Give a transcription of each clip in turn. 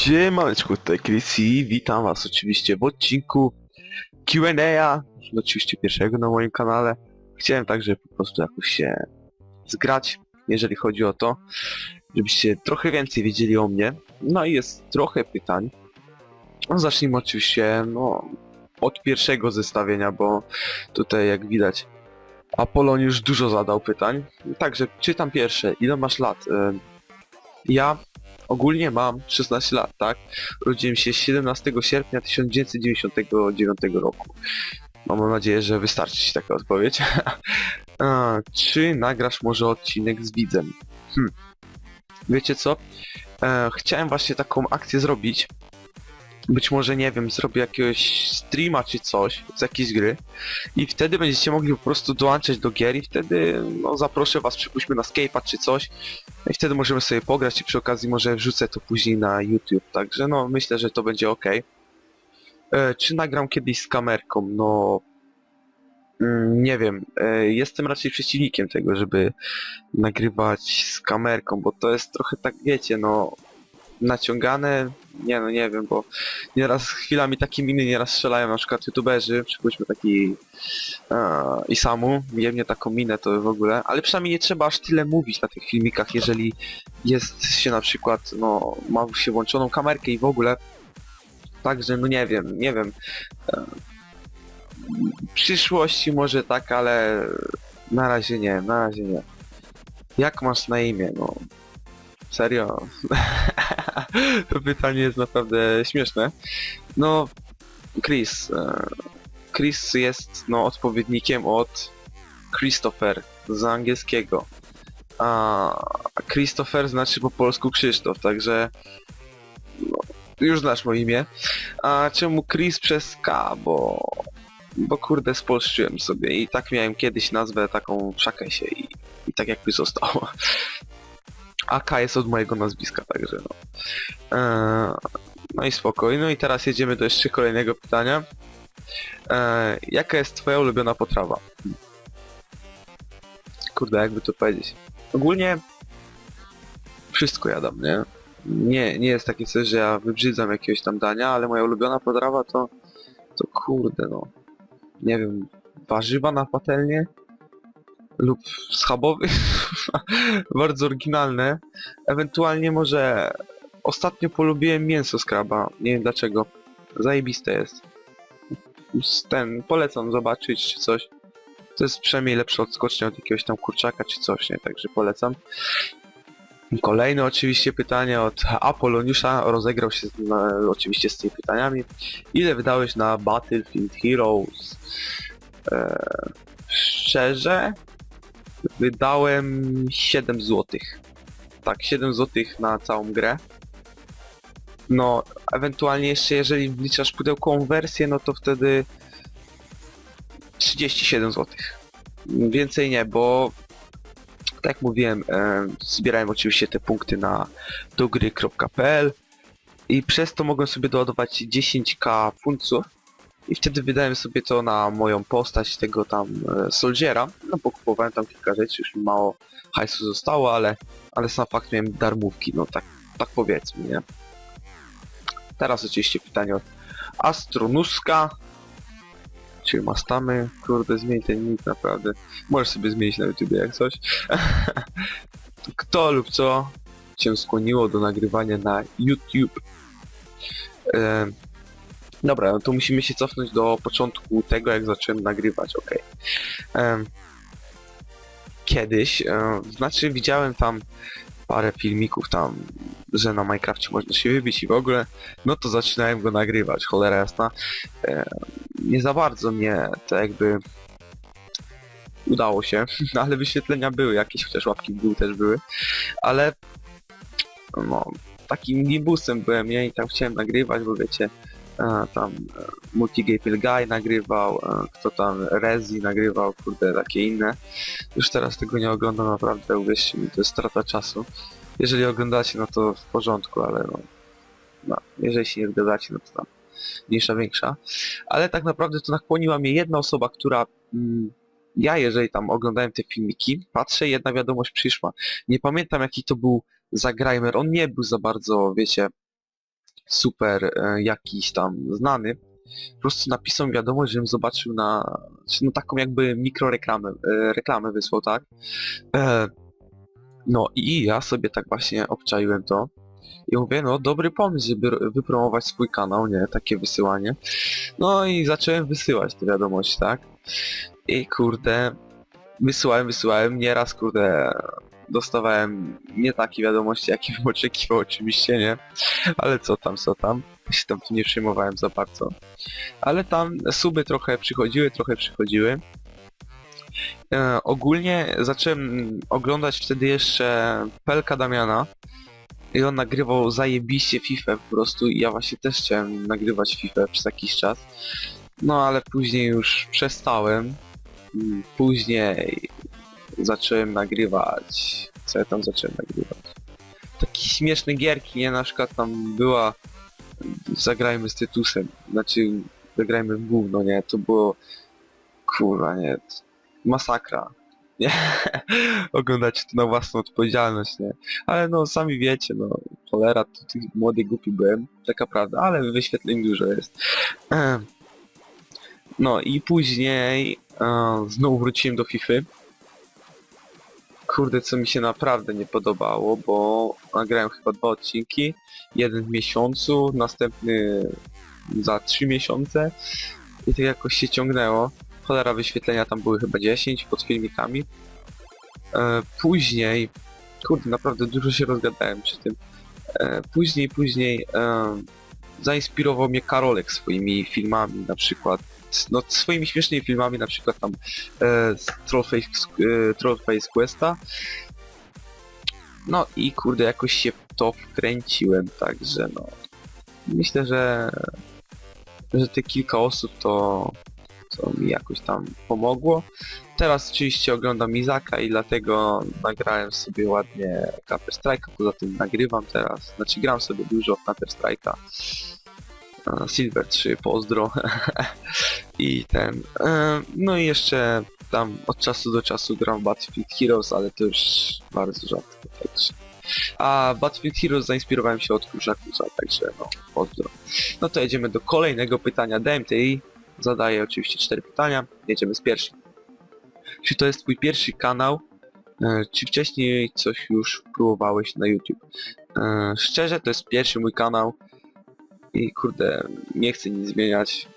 Siemaneczku, tutaj Chris i witam was oczywiście w odcinku Q&A, oczywiście pierwszego na moim kanale. Chciałem także po prostu jakoś się zgrać, jeżeli chodzi o to, żebyście trochę więcej wiedzieli o mnie. No i jest trochę pytań. No, zacznijmy oczywiście no, od pierwszego zestawienia, bo tutaj jak widać Apolon już dużo zadał pytań. Także czytam pierwsze. Ile masz lat? E, Ja ogólnie mam 16 lat, tak? Urodziłem się 17 sierpnia 1999 roku. Mam nadzieję, że wystarczy ci taka odpowiedź. A, czy nagrasz może odcinek z widzem? Hm. Wiecie co? E, chciałem właśnie taką akcję zrobić. Być może, nie wiem, zrobię jakiegoś streama czy coś z jakiejś gry i wtedy będziecie mogli po prostu dołączać do gier i wtedy no, zaproszę was, przypuśćmy na Skype'a czy coś i wtedy możemy sobie pograć i przy okazji może wrzucę to później na YouTube, także no myślę, że to będzie ok. E, czy nagram kiedyś z kamerką? No... mm, Nie wiem, e, jestem raczej przeciwnikiem tego, żeby nagrywać z kamerką, bo to jest trochę tak, wiecie, no naciągane, nie no nie wiem, bo nieraz chwilami takie miny nieraz strzelają na przykład youtuberzy, przypuśćmy taki e, i samu, jemnie taką minę to w ogóle, ale przynajmniej nie trzeba aż tyle mówić na tych filmikach, jeżeli jest się na przykład, no, ma się włączoną kamerkę i w ogóle, także no nie wiem, nie wiem, e, w przyszłości może tak, ale na razie nie, na razie nie. Jak masz na imię, no, serio? to pytanie jest naprawdę śmieszne. No, Chris, e, Chris jest no, odpowiednikiem od Christopher z angielskiego. A Christopher znaczy po polsku Krzysztof, także no, już znasz moje imię. A czemu Chris przez K? Bo, bo kurde spolszczyłem sobie i tak miałem kiedyś nazwę taką w się i, i tak jakby zostało. A K jest od mojego nazwiska, także no. Eee, no i spokoj. No i teraz jedziemy do jeszcze kolejnego pytania. Eee, jaka jest twoja ulubiona potrawa? Kurde, jakby to powiedzieć. Ogólnie wszystko jadam, nie? Nie, nie jest takie coś, że ja wybrzydzam jakiegoś tam dania, ale moja ulubiona potrawa to... To kurde no. Nie wiem, warzywa na patelnię? Lub schabowy? Bardzo oryginalne. Ewentualnie może Ostatnio polubiłem mięso z kraba. Nie wiem dlaczego. Zajebiste jest. Ten, polecam zobaczyć czy coś. To jest przynajmniej lepsze odskocznie od jakiegoś tam kurczaka czy coś, nie? Także polecam. Kolejne oczywiście pytanie od Apoloniusza. Rozegrał się na, oczywiście z tymi pytaniami. Ile wydałeś na Battlefield Heroes? Eee, szczerze? Wydałem 7 złotych. Tak, 7 złotych na całą grę. No, ewentualnie jeszcze jeżeli wliczasz pudełkową wersję, no to wtedy 37 zł. Więcej nie, bo tak jak mówiłem, e, zbierałem oczywiście te punkty na dogry.pl i przez to mogłem sobie doładować 10k funtów i wtedy wydałem sobie to na moją postać tego tam e, Soldiera. No pokupowałem tam kilka rzeczy, już mało hajsu zostało, ale, ale sam fakt miałem darmówki, no tak, tak powiedzmy, nie? Teraz oczywiście pytanie od Astronuska. Czy mastamy? Kurde, zmień ten nick naprawdę. Możesz sobie zmienić na YouTube jak coś. Kto lub co cię skłoniło do nagrywania na YouTube? E, dobra, no to musimy się cofnąć do początku tego, jak zacząłem nagrywać, ok. Kiedyś, e, znaczy widziałem tam parę filmików tam, że na Minecrafcie można się wybić i w ogóle, no to zaczynałem go nagrywać, cholera jasna. E, nie za bardzo mnie to jakby udało się, no ale wyświetlenia były jakieś, chociaż łapki dół też były, ale no, takim gibusem byłem nie i tam chciałem nagrywać, bo wiecie, tam e, Multigame Guy nagrywał, e, kto tam Rezi nagrywał, kurde, takie inne. Już teraz tego nie oglądam naprawdę, uwierzcie mi, to jest strata czasu. Jeżeli oglądacie, no to w porządku, ale no, no jeżeli się nie zgadzacie, no to tam mniejsza, większa. Ale tak naprawdę to nakłoniła mnie jedna osoba, która... Mm, ja, jeżeli tam oglądałem te filmiki, patrzę, jedna wiadomość przyszła. Nie pamiętam jaki to był zagrajmer, on nie był za bardzo, wiecie, super e, jakiś tam znany, po prostu napisał wiadomość, żebym zobaczył na, no taką jakby mikroreklamę, e, reklamę wysłał, tak? E, no i ja sobie tak właśnie obczaiłem to i mówię, no dobry pomysł, żeby wypromować swój kanał, nie? Takie wysyłanie. No i zacząłem wysyłać te wiadomości, tak? I kurde, wysyłałem, wysyłałem, nieraz kurde dostawałem nie takie wiadomości, jakie bym oczekiwał oczywiście, nie? Ale co tam, co tam. Się tam nie przejmowałem za bardzo. Ale tam suby trochę przychodziły, trochę przychodziły. E, ogólnie zacząłem oglądać wtedy jeszcze Pelka Damiana i on nagrywał zajebiście FIFA po prostu i ja właśnie też chciałem nagrywać FIFA przez jakiś czas. No ale później już przestałem. Mm, Później zacząłem nagrywać. Co ja tam zacząłem nagrywać? Takie śmieszne gierki, nie? Na przykład tam była Zagrajmy z Tytusem. Znaczy zagrajmy w gówno, nie? To było kurwa, nie? Masakra. Nie? Oglądać to na własną odpowiedzialność, nie? Ale no sami wiecie, no cholera, to tych młody głupi byłem, taka prawda, ale wyświetleń dużo jest. No i później e, znowu wróciłem do FIFA. Kurde, co mi się naprawdę nie podobało, bo nagrałem chyba dwa odcinki. Jeden w miesiącu, następny za trzy miesiące. I to jakoś się ciągnęło. Cholera wyświetlenia tam były chyba 10 pod filmikami. E, później, kurde, naprawdę dużo się rozgadałem przy tym. E, później, później e, zainspirował mnie Karolek swoimi filmami, na przykład no, swoimi śmiesznymi filmami, na przykład tam e, Trollface, e, Trollface Questa. No i kurde, jakoś się w to wkręciłem, także no. Myślę, że, że te kilka osób to, to mi jakoś tam pomogło. Teraz oczywiście oglądam Izaka i dlatego nagrałem sobie ładnie Counter Strike'a, poza tym nagrywam teraz, znaczy gram sobie dużo Counter Strike'a. E, Silver 3, pozdro. I ten. e, No i jeszcze tam od czasu do czasu gram Battlefield Heroes, ale to już bardzo rzadko. Także. A Battlefield Heroes zainspirowałem się od Kurzakusa, także no, pozdro. No to jedziemy do kolejnego pytania. DMTI zadaje oczywiście cztery pytania. Jedziemy z pierwszym. Czy to jest twój pierwszy kanał? E, Czy wcześniej coś już próbowałeś na YouTube? E, Szczerze, to jest pierwszy mój kanał i kurde, nie chcę nic zmieniać,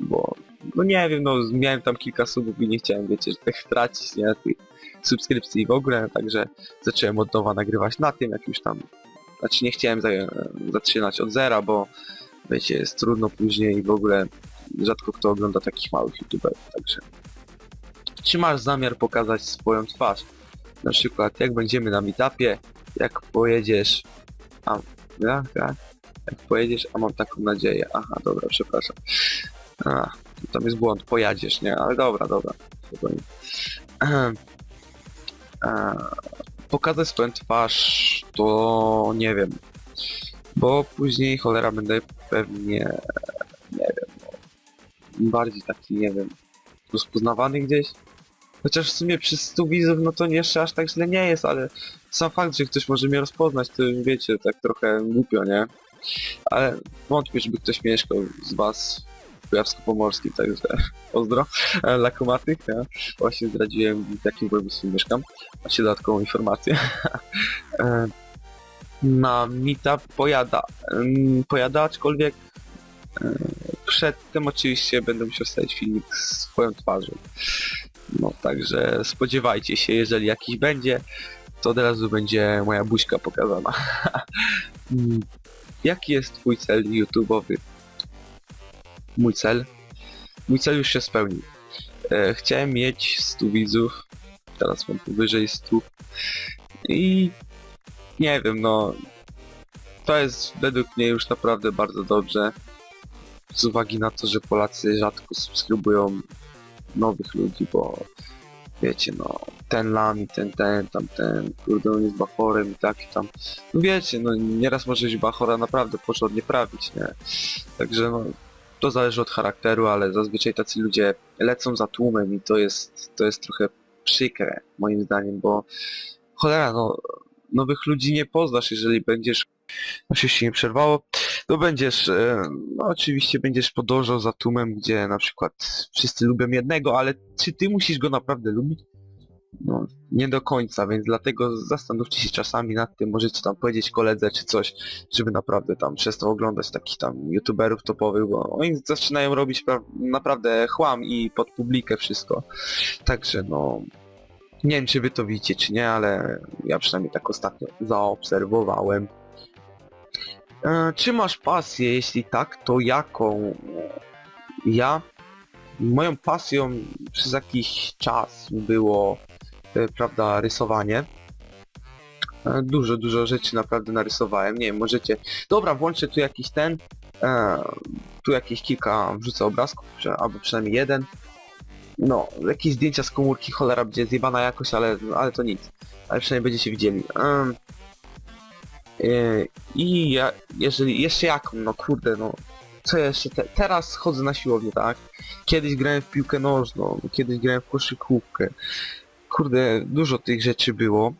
bo no nie wiem, no miałem tam kilka subów i nie chciałem, wiecie, że tak tracić, nie, tych subskrypcji w ogóle, także zacząłem od nowa nagrywać na tym, jak już tam, znaczy nie chciałem za, zaczynać od zera, bo wiecie, jest trudno później i w ogóle rzadko kto ogląda takich małych youtuberów, także czy masz zamiar pokazać swoją twarz? Na przykład jak będziemy na meetupie, jak pojedziesz, a, ja, tak, jak pojedziesz, a mam taką nadzieję. Aha, dobra, przepraszam. A, tam jest błąd, pojadziesz, nie? Ale dobra, dobra. E, pokazać swoją twarz, to nie wiem. Bo później cholera będę pewnie, nie wiem, bardziej taki, nie wiem, rozpoznawany gdzieś. Chociaż w sumie przy 100 widzów, no to jeszcze aż tak źle nie jest, ale sam fakt, że ktoś może mnie rozpoznać, to wiecie, tak trochę głupio, nie? ale wątpię, żeby ktoś mieszkał z was Kujawsko-Pomorskim, także pozdro e, dla kumatych, ja właśnie zdradziłem w jakim województwie mieszkam, macie dodatkową informację. E, Na meetup pojada, pojada, aczkolwiek e, przedtem oczywiście będę musiał wstawić filmik z swoją twarzą. No także spodziewajcie się, jeżeli jakiś będzie, to od razu będzie moja buźka pokazana. Mm, Jaki jest twój cel YouTube'owy? Mój cel? Mój cel już się spełnił. E, chciałem mieć 100 widzów, teraz mam powyżej 100 i nie wiem, no to jest według mnie już naprawdę bardzo dobrze z uwagi na to, że Polacy rzadko subskrybują nowych ludzi, bo wiecie, no ten lami, ten, ten, tamten, kurde, on jest bachorem i tak i tam no wiecie, no nieraz może być Bachora naprawdę porządnie prawić, nie? Także no, to zależy od charakteru, ale zazwyczaj tacy ludzie lecą za tłumem i to jest, to jest trochę przykre, moim zdaniem, bo cholera, no, nowych ludzi nie poznasz, jeżeli będziesz... Znaczy się nie przerwało. to będziesz, e, no oczywiście będziesz podążał za tłumem, gdzie na przykład wszyscy lubią jednego, ale czy ty musisz go naprawdę lubić? No, nie do końca, więc dlatego zastanówcie się czasami nad tym, możecie tam powiedzieć koledze czy coś, żeby naprawdę tam przestał oglądać takich tam youtuberów topowych, bo oni zaczynają robić pra- naprawdę chłam i pod publikę wszystko. Także no, nie wiem czy wy to widzicie czy nie, ale ja przynajmniej tak ostatnio zaobserwowałem. E, czy masz pasję? Jeśli tak, to jaką? Ja? Moją pasją przez jakiś czas było, prawda, rysowanie. E, Dużo, dużo rzeczy naprawdę narysowałem. Nie wiem, możecie... Dobra, włączę tu jakiś ten... E, tu jakieś kilka wrzucę obrazków, albo przynajmniej jeden. No, jakieś zdjęcia z komórki, cholera będzie zjebana jakoś, ale, ale to nic. Ale przynajmniej będziecie widzieli. E, I ja, jeżeli, jeszcze jaką, no kurde, no. Co jeszcze? Te, teraz chodzę na siłownię, tak? Kiedyś grałem w piłkę nożną, kiedyś grałem w koszykówkę. Kurde, dużo tych rzeczy było.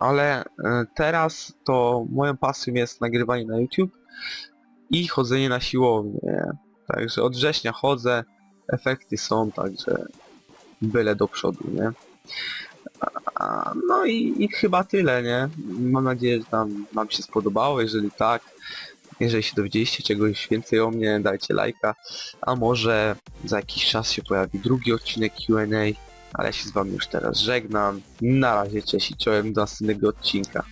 Ale e, teraz to moją pasją jest nagrywanie na YouTube i chodzenie na siłownię. Także od września chodzę, efekty są, także byle do przodu, nie? No i, i chyba tyle, nie? Mam nadzieję, że tam wam się spodobało, jeżeli tak, jeżeli się dowiedzieliście czegoś więcej o mnie, dajcie lajka, a może za jakiś czas się pojawi drugi odcinek Q&A, ale ja się z wami już teraz żegnam. Na razie, cześć i czołem do następnego odcinka.